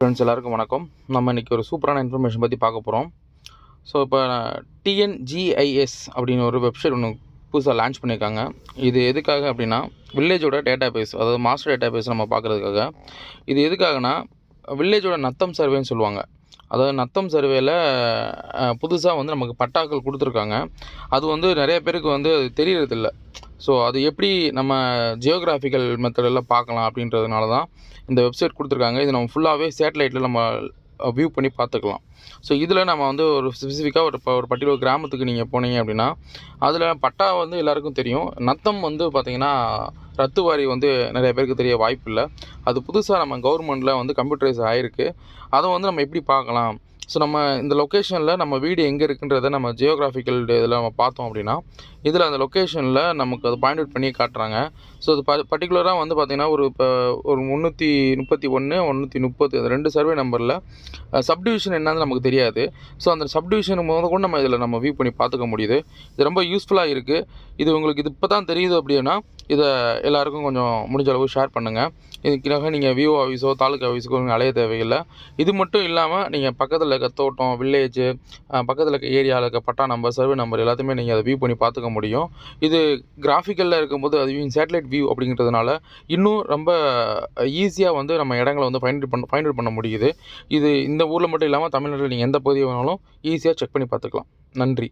Friends எல்லாருக்கும் வணக்கம். நம்ம இன்றைக்கி ஒரு சூப்பரான இன்ஃபர்மேஷன் பற்றி பார்க்க போகிறோம் ஸோ இப்போ டிஎன்ஜிஐஎஸ் அப்படின்னு ஒரு வெப்சைட் ஒன்று புதுசாக லான்ச் பண்ணியிருக்காங்க இது எதுக்காக அப்படின்னா வில்லேஜோட டேட்டா பேஸ் அதாவது மாஸ்டர் டேட்டா பேஸ் நம்ம பார்க்குறதுக்காக. இது எதுக்காகனா வில்லேஜோட நத்தம் சர்வேன்னு சொல்லுவாங்க. அதாவது நத்தம் சர்வேல புதுசாக வந்து நமக்கு பட்டாக்கள் கொடுத்துருக்காங்க. அது வந்து நிறைய பேருக்கு வந்து அது தெரியறதில்ல. ஸோ அது எப்படி நம்ம ஜியோகிராஃபிக்கல் மெத்தடெல்லாம் பார்க்கலாம் அப்படின்றதுனால தான் இந்த வெப்சைட் கொடுத்துருக்காங்க. இது நம்ம ஃபுல்லாகவே சேட்டலைட்டில் நம்ம வியூ பண்ணி பார்த்துக்கலாம். ஸோ இதில் நம்ம வந்து ஒரு ஸ்பெசிஃபிக்காக ஒரு ஒரு பர்டிகுலர் கிராமத்துக்கு நீங்கள் போனீங்க அப்படின்னா அதில் பட்டா வந்து எல்லாருக்கும் தெரியும். நத்தம் வந்து பார்த்திங்கன்னா ரத்துவாரி வந்து நிறைய பேருக்கு தெரிய வாய்ப்பு இல்லை அது புதுசாக நம்ம கவர்மெண்ட்டில் வந்து கம்ப்யூட்டரைஸ் ஆகிருக்கு அதை வந்து நம்ம எப்படி பார்க்கலாம்? ஸோ நம்ம இந்த லொக்கேஷனில் நம்ம வீடு எங்கே இருக்குன்றதை நம்ம ஜியோகிராஃபிக்கல் இதில் நம்ம பார்த்தோம் அப்படின்னா இதில் அந்த லொக்கேஷனில் நமக்கு அது பாயிண்ட் அவுட் பண்ணி காட்டுறாங்க. ஸோ அது ப பர்டிகுலராக வந்து பார்த்திங்கன்னா ஒரு இப்போ ஒரு முந்நூற்றி முப்பத்தி ஒன்று முந்நூற்றி முப்பது அந்த ரெண்டு சர்வே நம்பரில் சப்டிவிஷன் என்னன்னு நமக்கு தெரியாது. ஸோ அந்த சப்டிவிஷன் முத கூட நம்ம இதில் நம்ம வியூ பண்ணி பார்த்துக்க முடியுது. இது ரொம்ப யூஸ்ஃபுல்லாக இருக்குது இது உங்களுக்கு இது இப்போ தான் தெரியுது அப்படின்னா இதை எல்லாருக்கும் கொஞ்சம் முடிஞ்ச அளவு ஷேர் பண்ணுங்கள் இதுக்காக நீங்கள் விஓ ஆஃபீஸோ தாலுக்கா ஆஃபீஸுக்கோ நீங்கள் அலைய தேவையில்லை. இது மட்டும் இல்லாமல் நீங்கள் பக்கத்தில் இருக்க தோட்டம் வில்லேஜு பக்கத்தில் இருக்க ஏரியாவில் இருக்க பட்டா நம்பர் சர்வே நம்பர் எல்லாத்தையுமே நீங்கள் அதை வியூ பண்ணி பார்த்துக்க முடியும். இது கிராஃபிக்கலில் இருக்கும்போது அது சேட்டலைட் வியூ அப்படிங்கிறதுனால இன்னும் ரொம்ப ஈஸியாக வந்து நம்ம இடங்களை வந்து ஃபைண்ட் பண்ண ஃபைண்ட் அவுட் பண்ண முடியுது. இது இந்த ஊரில் மட்டும் இல்லாமல் தமிழ்நாட்டில் நீங்கள் எந்த பகுதியை வேணாலும் ஈஸியாக செக் பண்ணி பார்த்துக்கலாம். நன்றி.